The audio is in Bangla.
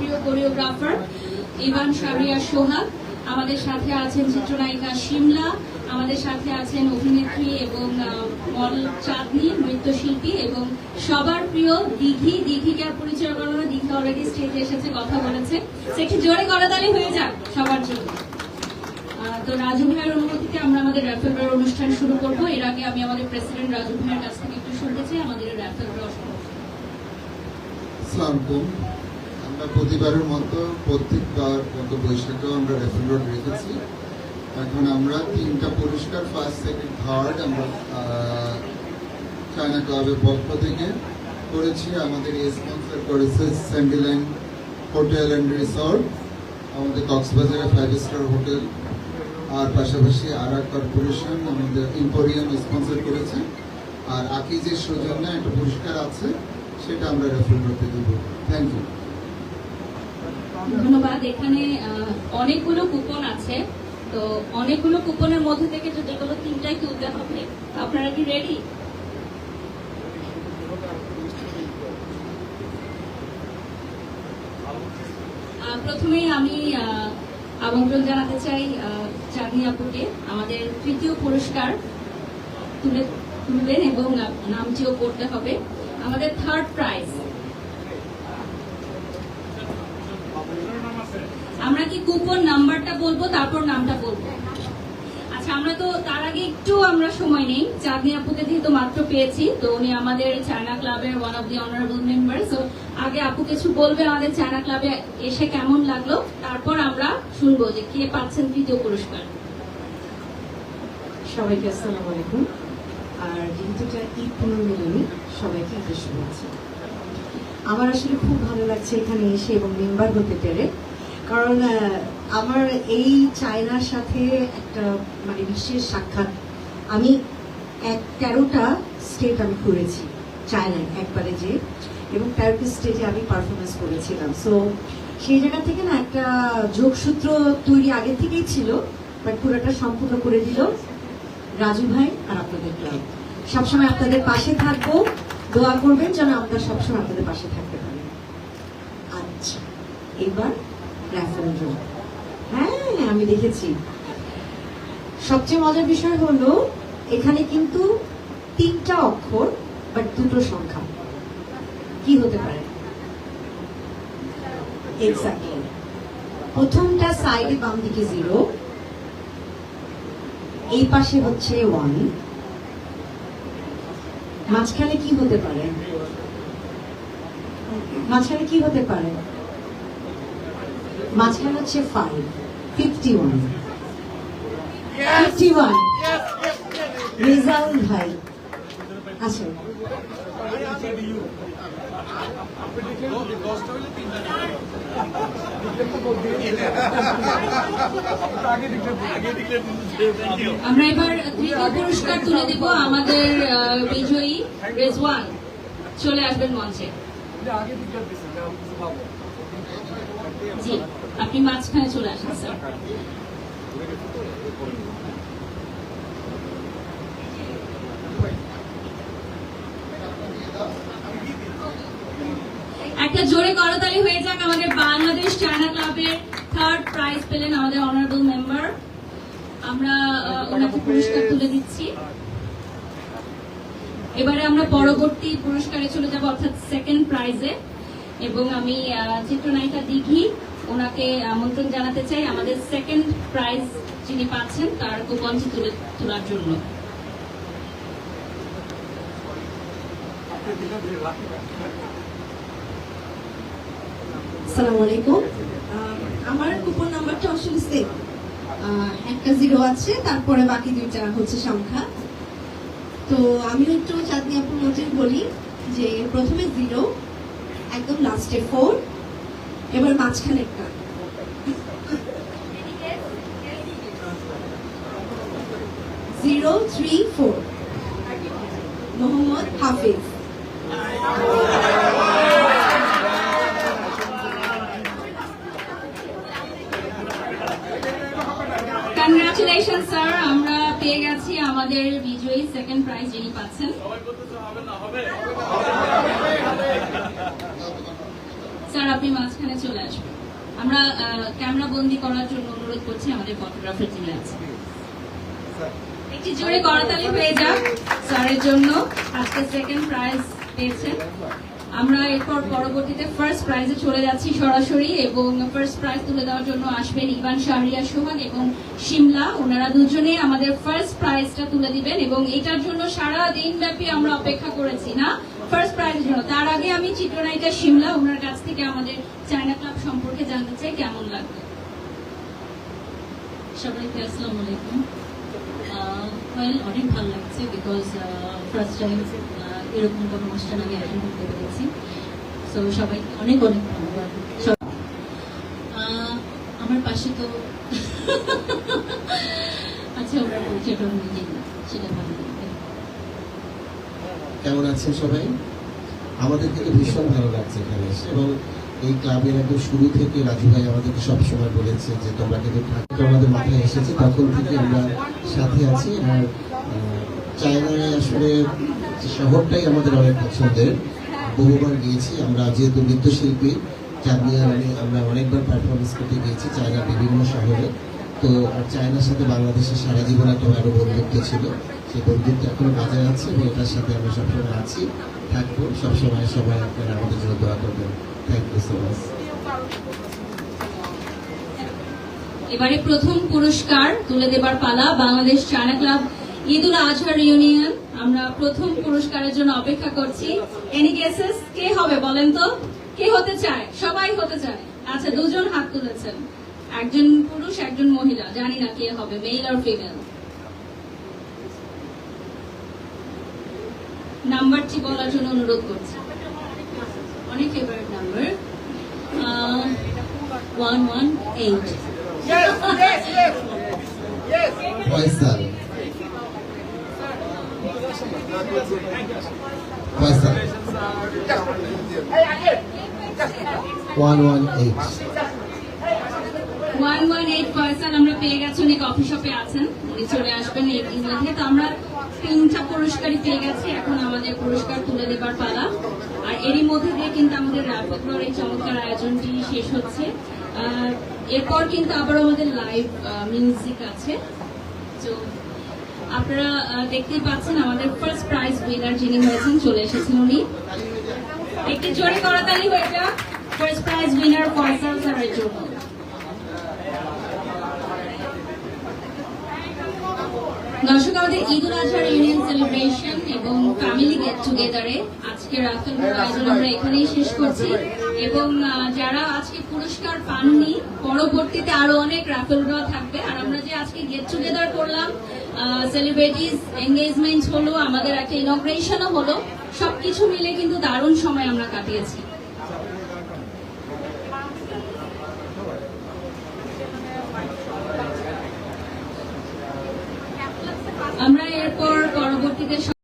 প্রিয় কোরিওগ্রাফার ইভান শাহরিয়া সোহাগ, আমাদের সাথে আছেন চিত্রনায়িকা শিমলা, আমাদের সাথে আছেন অভিনেত্রী এবং মডেল চাঁদনি, নৃত্যশিল্পী এবং সবার প্রিয় দিঘি, দিঘিকে আর পরিচয় করানো দিঘি অলরেডি স্টেজে এসেছে, কথা বলেছে। একটু জোরে করতালি হয়ে যাক সবার জন্য। তো রাজু ভাইয়ের অনুমতিতে আমরা আমাদের র্যাফেল ড্রর অনুষ্ঠান শুরু করব। এর আগে আমি আমাদের প্রেসিডেন্ট রাজু ভাইয়ের কাছ থেকে একটু শুনতে চাই, আমাদের র্যাফেল ড্র আসসালামাইকুম আমরা প্রতিবারের মতো প্রত্যেকবার গত বৈশাখেও আমরা রেফারেল রোড রেখেছি। এখন আমরা তিনটা পুরস্কার ফার্স্ট সেকেন্ড থার্ড আমরা চায়না ক্লাবের পক্ষ থেকে করেছি। আমাদের স্পন্সর করেছে স্যান্ডিল্যান্ড হোটেল অ্যান্ড রিসর্ট আমাদের কক্সবাজারে ফাইভ স্টার হোটেল আর পাশাপাশি আর কর্পোরেশন আমাদের ইম্পোরিয়াম স্পন্সর করেছে। আর আকিজের সৌজন্যে একটা পুরস্কার আছে, সেটা আমরা রেফার করতে দেবো। থ্যাংক ইউ ধন্যবাদ। এখানে অনেকগুলো কুপন আছে। তো অনেকগুলো কুপনের মধ্যে থেকে যদি কোনো তিনটাই তুলতে হবে, আপনারা কি রেডি প্রথমেই আমি আমন্ত্রণ জানাতে চাই চাঁদনি আপুকে। আমাদের তৃতীয় পুরস্কার তুলে তুলবেন এবং নামটিও করতে হবে। আমাদের থার্ড প্রাইজ আমরা কি কুপন নাম্বারটা বলব, তারপর নামটা বলব? আচ্ছা আমরা তো তার আগে একটু আমরা সময় নেই। চাঁদনি আপুকে যেহেতু মাত্র পেয়েছি, তো উনি আমাদের চায়না ক্লাবের one of the honourable member so আগে আপু কিছু বলবে আমাদের চায়না ক্লাবে এসে কেমন লাগল? তারপর আমরা শুনব যে কে পাচ্ছেন তৃতীয় পুরস্কার। সবাইকে আসসালামু আলাইকুম। আর যেহেতু এটা ঈদ পুনর্মিলনী, সবাইকে ঈদের শুভেচ্ছা। আমার আসলে খুব ভালো লাগছে এখানে এসে এবং মেম্বার হতে পেরে। কারণ আমার এই চায়নার সাথে একটা মানে বিশেষ সাক্ষাৎ। আমি এক তেরোটা স্টেট আমি ঘুরেছি চায়নায় একবারে যে, এবং তেরোটি স্টেজে আমি পারফরমেন্স করেছিলাম। সো সেই জায়গা থেকে না একটা যোগসূত্র তৈরি আগে থেকেই ছিল বাট পুরোটা সম্পূর্ণ করে দিল রাজু ভাই আর আপনাদের ক্লাব সবসময় আপনাদের পাশে থাকব। দোয়া করবেন যেন আমরা সবসময় আপনাদের পাশে থাকতে পারি। আচ্ছা এবার র্যাফেল ড্র হ্যাঁ আমি দেখেছি। সবচেয়ে মজার বিষয় হলো, এখানে কিন্তু তিনটা অক্ষর বাট দুটো সংখ্যা। কি হতে পারে? প্রথমটা সাইডে বাম দিকে জিরো এই পাশে হচ্ছে ওয়ান মাঝখানে কি হতে পারে? মাঝখানে কি হতে পারে? মাঝখানে হচ্ছে five fifty one fifty one Rezaul ভাই। আচ্ছা। আমরা এবার তৃতীয় পুরস্কার তুলে দেব আমাদের বিজয়ী রেজওয়ান। চলে আসবেন মঞ্চে। জি, আপনি মাঝখানে চলে আসেন, স্যার। একটা জোরে করতালি হয়ে যাক, আমাদের বাংলাদেশ চায়না ক্লাবের থার্ড প্রাইজ পেলেন আমাদের অনারেবল মেম্বার আমরা ওনাকে পুরস্কার তুলে দিচ্ছি। এবারে আমরা পরবর্তী পুরস্কারে চলে যাব, অর্থাৎ সেকেন্ড প্রাইজে এবং আমি চিত্রনায়িকা দিঘি, ওনাকে আমন্ত্রণ জানাতে চাই। আমাদের সেকেন্ড প্রাইজ যিনি পাচ্ছেন, তার কুপনটি তুলে তোলার জন্য। আসসালামু আমার কুপন নাম্বারটা আসলে একটা জিরো আছে, তারপরে বাকি দুইটা হচ্ছে সংখ্যা। তো বলি যে প্রথমে জিরো একদম লাস্টে ফোর এবার মাঝখানে একটা zero three four Mohammad Hafiz. Congratulation sir আমরা পেয়ে গেছি আমাদের বিজয়ী সেকেন্ড প্রাইজ যিনি পাচ্ছেন। স্যার আপনি মাঝখানে চলে আসবেন। আমরা ক্যামেরা বন্দি করার জন্য অনুরোধ করছি আমাদের ফটোগ্রাফার যিনি আছে একটি জোরে হয়ে যাক, স্যারের জন্য। আজকে সেকেন্ড প্রাইজ পেয়েছেন আমরা এরপর পরবর্তীতে ফার্স্ট প্রাইজে চলে যাচ্ছি সরাসরি এবং ফার্স্ট প্রাইজ তুলে দেওয়ার জন্য আসবেন শাহরিয়া সোহাগ এবং ওনারা দুজনে আমাদের ফার্স্ট প্রাইজটা তুলে দিবেন এবং এটার জন্য সারা দিন ব্যাপী আমরা অপেক্ষা করেছি, না? ফার্স্ট প্রাইজের জন্য তার আগে আমি চিত্রনায়িকা শিমলা, ওনার কাছ থেকে আমাদের চায়না ক্লাব সম্পর্কে জানতে চাই, কেমন লাগবে সবাইকে আলাইকুম। অনেক ভালো লাগছে বিকজ ফার্স্ট টাইম এরকম কোনো অনুষ্ঠান আমি অ্যাটেন্ড করতে পেরেছি। সো সবাইকে অনেক অনেক ধন্যবাদ। আমার পাশে তো আচ্ছা ওরা নিজেই সেটা ভালো। কেমন আছেন সবাই? আমাদের থেকে ভীষণ ভালো লাগছে এখানে এবং এই ক্লাবের একদম শুরু থেকে রাজু ভাই আমাদেরকে সবসময় বলেছে যে, তোমরা কিন্তু আমাদের মাথায় এসেছে, তখন থেকে আমরা সাথে আছি। আর চায়নায় আসলে শহরটাই আমাদের অনেক পছন্দের, বহুবার গিয়েছি। আমরা যেহেতু নৃত্যশিল্পী আর আমরা অনেকবার পারফরমেন্স করতে গিয়েছি চায়নার বিভিন্ন শহরে। তো চায়নার সাথে বাংলাদেশের সারা জীবন একটা আরও বন্ধুত্ব ছিল। সেই বন্ধুত্ব এখনও বজায় আছে এবং এটার সাথে আমরা সবসময় আছি, থাকব। সবসময় সবাই আপনারা আমাদের জন্য দোয়া করবেন। থ্যাংক ইউ সো মাচ এবারে প্রথম পুরস্কার তুলে দেবার পালা বাংলাদেশ চায়না ক্লাব ঈদুল আজহার ইউনিয়ন আমরা প্রথম পুরস্কারের জন্য অপেক্ষা করছি। এনি গেসেস কে হবে বলেন তো? কে হতে চায়? সবাই হতে চায়। আচ্ছা দুজন হাত তুলেছেন। একজন পুরুষ একজন মহিলা জানি না কে হবে মেল আর ফিমেল নাম্বারটি বলার জন্য অনুরোধ করছি। অনেক favourite number one one eight Faisal Faisal one one one eight Faisal আমরা পেয়ে গেছি উনি কফি শপে আছেন। চলে আসবেন এর তো আমরা তিনটা পুরস্কারই পেয়ে গেছি। এখন আমাদের পুরস্কার তুলে দেবার পালা। আর এরই মধ্যে দিয়ে কিন্তু আমাদের রাফিকুলার এই চমৎকার আয়োজনটি শেষ হচ্ছে। এরপর কিন্তু আবার আমাদের লাইভ মিউজিক আছে। তো আপনারা দেখতেই পাচ্ছেন আমাদের ফার্স্ট প্রাইজ উইনার যিনি হয়েছেন, চলে এসেছেন উনি। একটি জোরে করতালি হয়ে যাক। ফার্স্ট প্রাইজ উইনার ফয়সাল স্যারের জন্য। দর্শক আমাদের ঈদ উল আজহার ইউনিয়ন সেলিব্রেশন এবং ফ্যামিলি গেট টুগেদারে আজকে রাফেল আয়োজন আমরা এখানেই শেষ করছি। এবং যারা আজকে পুরস্কার পাননি, পরবর্তীতে আরও অনেক ড্র থাকবে। আর আমরা যে আজকে গেট টুগেদার করলাম সেলিব্রিটিস এঙ্গেজমেন্ট হলো, আমাদের একটা ইনগ্রেশনও হলো। সবকিছু মিলে কিন্তু দারুণ সময় আমরা কাটিয়েছি। আমরা এরপর পরবর্তীতে